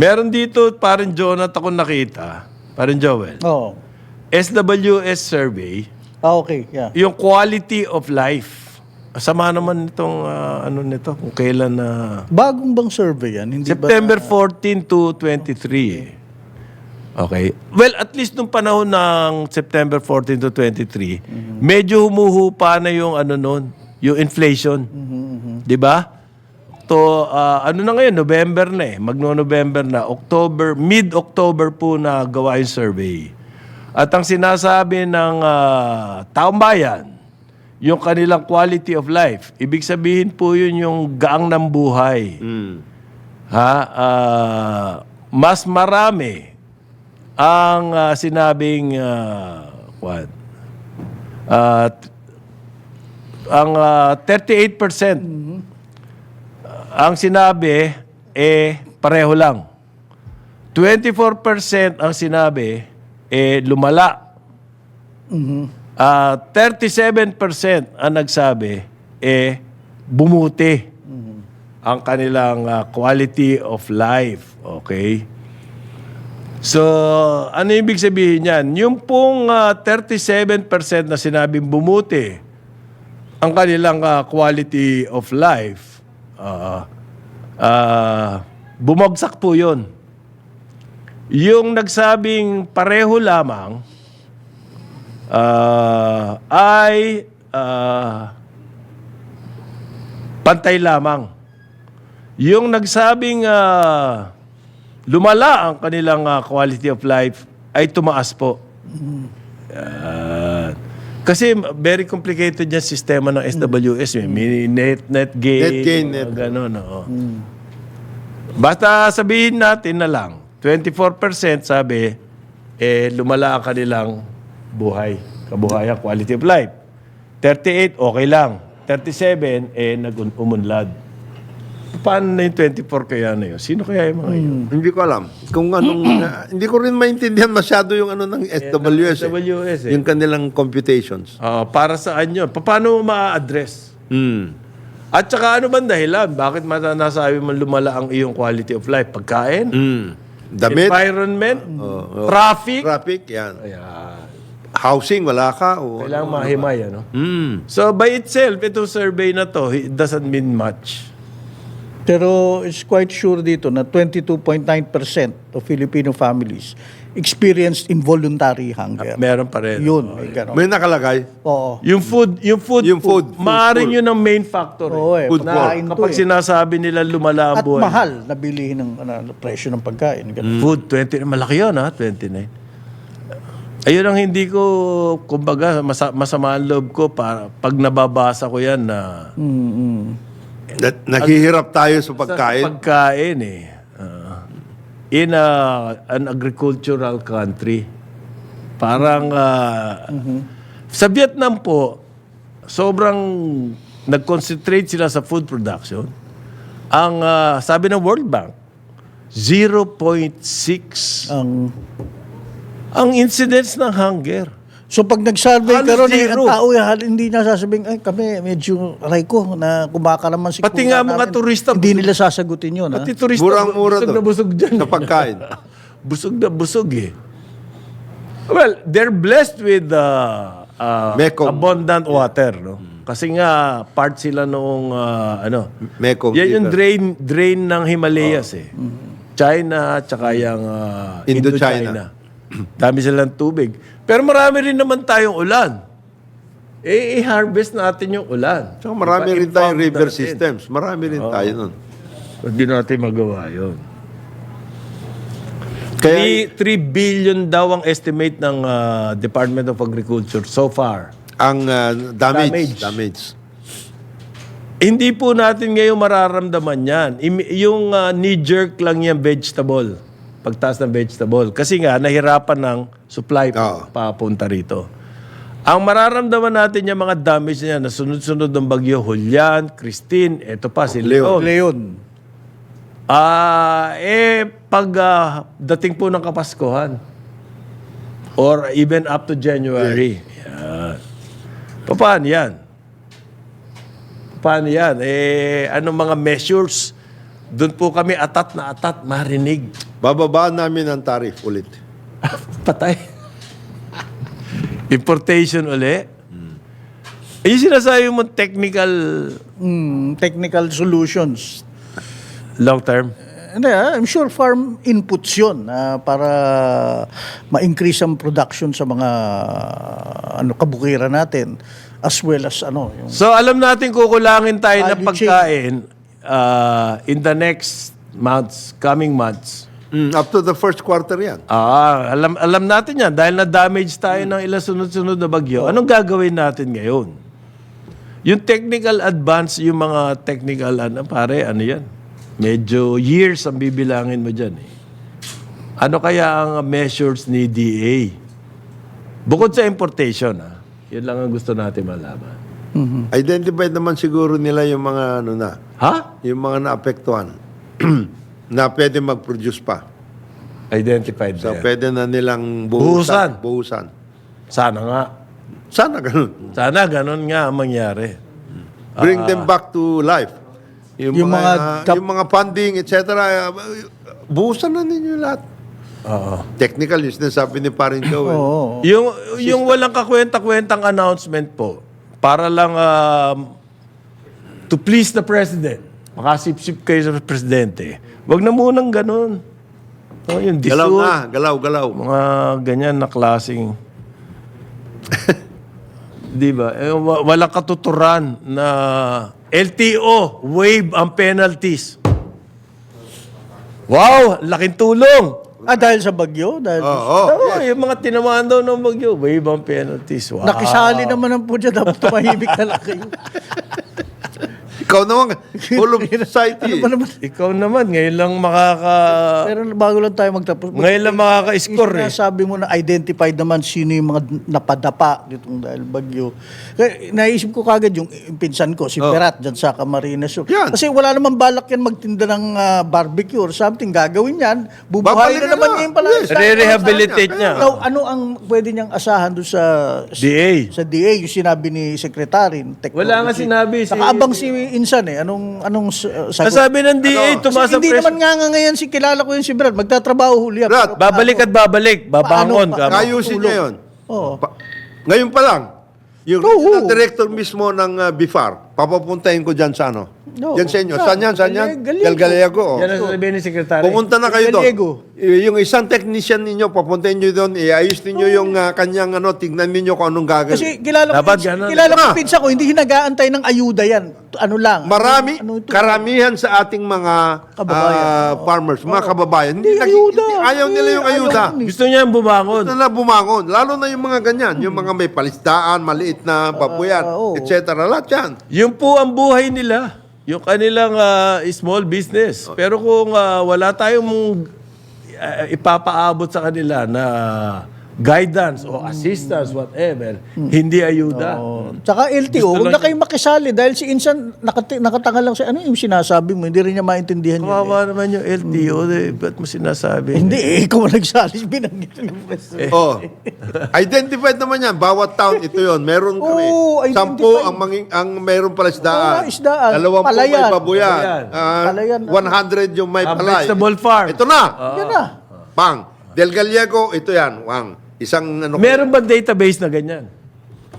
Meron dito, parang Jonathan ako nakita, parang Joel, Oo. SWS survey, Ah, okay. Yeah. yung quality of life. Sama naman itong ah, ano nito, kung kailan na... Bagong bang survey yan? Hindi September 14 to 23 eh. Okay. Well, at least nung panahon ng September 14 to 23, medyo humuhupa na yung ano noon, yung inflation. 'Di ba? To ah, ano na ngayon, November na eh. Magno-November na, October, mid-October po na gawa yung survey. At ang sinasabi ng ah, taong bayan, yung kanilang quality of life. Ibig sabihin po yun yung gaang ng buhay. Ha? Ah, mas marami ang ah, sinabing ah, what? T- ang ah, 38% ang sinabi eh pareho lang. 24% ang sinabi eh lumala. Ah, 37% ang nagsabi eh bumuti ang kanilang ah, quality of life. Okay? So, ano ibig sabihin niyan? Yung pong ah, 37% na sinabing bumuti ang kanilang ah, quality of life, ah, ah, bumagsak po yun. Yung nagsabing pareho lamang ah, ay ah, pantay lamang. Yung nagsabing ah, lumala ang kanilang ah, quality of life ay tumaas po. Yan. Kasi very complicated yung sistema ng SWS. May mini- net, net gain. Net gain, net. Ganun, oo. Basta sabihin natin na lang, 24% sabi, eh, lumala ang kanilang buhay. Kabuhayan, quality of life. 38, okay lang. 37, eh, nag-umunlad. Paano na yung 24 kaya na yun? Sino kaya yung mga yun? Hindi ko alam. Kung anong, ah, hindi ko rin maintindihan masyado yung ano ng SWS. eh. SWS eh. Yung kanilang computations. Ah, para saan yun? Pa- Paano mo ma-address? Hmm. At saka ano bang dahilan? Bakit mata- nasabi mo lumala ang iyong quality of life? Pagkain? Hmm. Damit, Environment? Oo. Traffic? traffic, yan. Ayan. Housing, wala ka. O, Kailangan mahimay, ano? Hmm. So, by itself, itong survey na to, it doesn't mean much. Pero it's quite sure dito na 22.9% of Filipino families experienced involuntary hunger. Meron pa rin. Yun, may. May nakalagay. Oo. Yung food, yung food, Yung food, food, maaaring yun ang main factor. Oo eh. Food pagkain to Kapag eh. sinasabi nila lumala ang At buhay. mahal na bilihin ng ano, presyo ng pagkain. Ganon. Food, 20, malaki yun ha, 29. Ayun ang hindi ko, kumbaga, masa, masama ang loob ko para, pag nababasa ko yan na Na- naghihirap tayo sa sa pagkain. pagkain eh. Ah. in a, an agricultural country. Parang ah, sa Vietnam po, sobrang nag-concentrate sila sa food production. Ang ah, sabi ng World Bank, 0.6 Ang ang incidence ng hunger. So pag nag-survey ka ron, eh, ang tao eh, hindi na sasabing, ay kami medyo aray ko na kumakalaman si Pati nga mga turista, Hindi nila sasagutin yun. Pati ha? turista, Murang-mura busog to. na busog dyan. Sa pagkain. busog na busog eh. Well, they're blessed with uh, uh, Mekong. abundant water, no? Kasi nga part sila noong uh, ano. Mekong Yan yung River. drain drain ng Himalayas eh. China tsaka yung uh, Indochina. Indochina. Dami silang tubig. Pero marami rin naman tayong ulan. Eh, i-harvest natin yung ulan. Saka marami rin Ipa-impound tayong river natin. systems. Marami rin tayo nun. Hindi natin magawa yun. Kaya 3, 3 billion daw ang estimate ng ah, Department of Agriculture so far. ang ah, damage, Damage. damage. Hindi po natin ngayon mararamdaman yan. Yung ah, knee-jerk lang yan vegetable. Pagtaas ng vegetable. Kasi nga, nahirapan ng supply Oo. papunta rito. Ang mararamdaman natin yung mga damage niya na sunod-sunod ng bagyo, Julian, Christine, eto pa si Leon. Leon. Ah, eh pag ah, dating po ng Kapaskuhan or even up to January. Yan. Paano yan? Paano yan? Eh, anong mga measures? Doon po kami atat na atat marinig. Bababaan namin ang tariff ulit. Patay. Importation uli. Eh, yung sinasabi mo technical Mm, technical solutions. long term. Hindi, ah, I'm sure farm inputs yun ah, para ma-increase ang production sa mga ano kabukiran natin as well as ano yung So alam natin kukulangin tayo ng pagkain uh, in the next months, coming months. Mm, up to the first quarter yan. Ah, alam alam natin 'yan dahil na-damage tayo ng ilang sunod-sunod na bagyo. Anong gagawin natin ngayon? Yung technical advance, yung mga technical ano pare, ano 'yan? Medyo years ang bibilangin mo diyan eh. Ano kaya ang measures ni DA? Bukod sa importation, ah. Yun lang ang gusto natin malaman. Identified naman siguro nila yung mga ano na, Ha? yung mga naapektuhan na pwede mag-produce pa. Identified So, na yan. pwede na nilang Buhusan. buhusan. Buhusan. Sana nga. Sana ganun. Sana ganun nga ang mangyari. Bring them back to life. Yung, Yung mga, mga kap- yung mga funding, etc. uh, Buhusan na ninyo lahat. Oo. Technical, yung sinasabi ni Parin Joe. eh. Oo. Yung, yung walang kakwenta-kwentang announcement po, para lang um, to please the president, makasip-sip kayo sa presidente, wag na munang ganun. Oh, yung Galaw disod, na, galaw, galaw. mga ganyan na klaseng... Di ba? Eh, wa- walang katuturan na LTO, waive ang penalties. Wow, laking tulong. Ah, dahil sa bagyo? Dahil Oo. Oo, yung mga tinamaan daw ng bagyo, waive ang penalties. Wow. nakisali naman ang po dyan, dapat tumahimik na lang kayo. Ikaw naman, full of society. Ano ba naman? Ikaw naman, ngayon lang makaka... Pero bago lang tayo magtapos. ngayon lang makaka-score eh. Sabi mo na identified naman sino yung mga napadapa ditong dahil bagyo. Kaya naisip ko kagad yung, pinsan ko, si Perat, dyan sa Camarines Sur. Yan. Kasi wala naman balak yan magtinda ng ah, barbecue or something. Gagawin yan. Bubuhayin Babalikan na naman na. niya yung pala. Yes. Re-rehabilitate niya. Now, ano ang pwede niyang asahan doon sa DA. sa DA yung sinabi ni Secretary technology. Wala nga sinabi si- Nakaabang si Insan eh. Anong anong uh, Ang sagot? sabi ng DA, Kasi tumasa hindi pres... naman nga nga ngayon si kilala ko yung si Brad. Magtatrabaho huli. yan. Brad, Pero Babalik at babalik. Babangon Paano ka. pa- Ayusin niya yun. Oo. Pa- ngayon pa lang, yung Oo. director mismo ng uh, BIFAR, papapuntahin ko dyan sa ano? No. Dyan sa inyo. Saan yan? Saan yan? Del Gallego. oh. Yan ang sasabihin ni Secretary. Pumunta na kayo doon. Yung isang technician ninyo, papuntahin nyo doon, iayos ninyo yung uh, kanyang ano, tignan ninyo kung anong gagawin. Kasi kilala ko, Dapat yung- ganun. kilala ko Ah. yung pinsa ko, hindi hinagaantay ng ayuda yan. Ano lang. Marami, Ano ito? karamihan sa ating mga Kababayan. ah, farmers, mga kababayan, hindi, Hindi ayuda. hindi- ayaw nila yung Ayaw ayuda. nila. Gusto niya bumangon. Gusto na bumangon. Lalo na yung mga ganyan, yung mga may palistaan, maliit na papuyan, Ah, oo. etc. Lahat yan. Yung po ang buhay nila. Yung kanilang ah, small business. Pero kung ah, wala tayong ah, ipapaabot sa kanila na guidance o assistance, whatever, hindi ayuda. Oh. Tsaka LTO, huwag na kayong makisali dahil si Insan nakati, nakatanga lang siya. Ano yung sinasabi mo? Hindi rin niya maintindihan yun. eh. Kawawa naman yung LTO. Eh. Ba't mo sinasabi? Hindi, eh, ikaw ang nagsali. Binanggit ng pwesto. Oh. Identified naman yan. Bawat town, ito yon Meron kami. Oo, identified. Sampu ang, manging, ang meron pala isdaan. Oo, isdaan. Dalawang Palayan. may babuyan. Palayan. Ah, Palayan. 100 yung may Ah, palay. vegetable farm. Ito na. Yan na. Pang. Del Gallego, ito yan. Wang. Isang ano. Meron ba database na ganyan?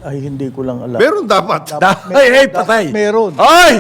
Ay, hindi ko lang alam. Meron dapat. Ay, ay, patay. meron. Ay!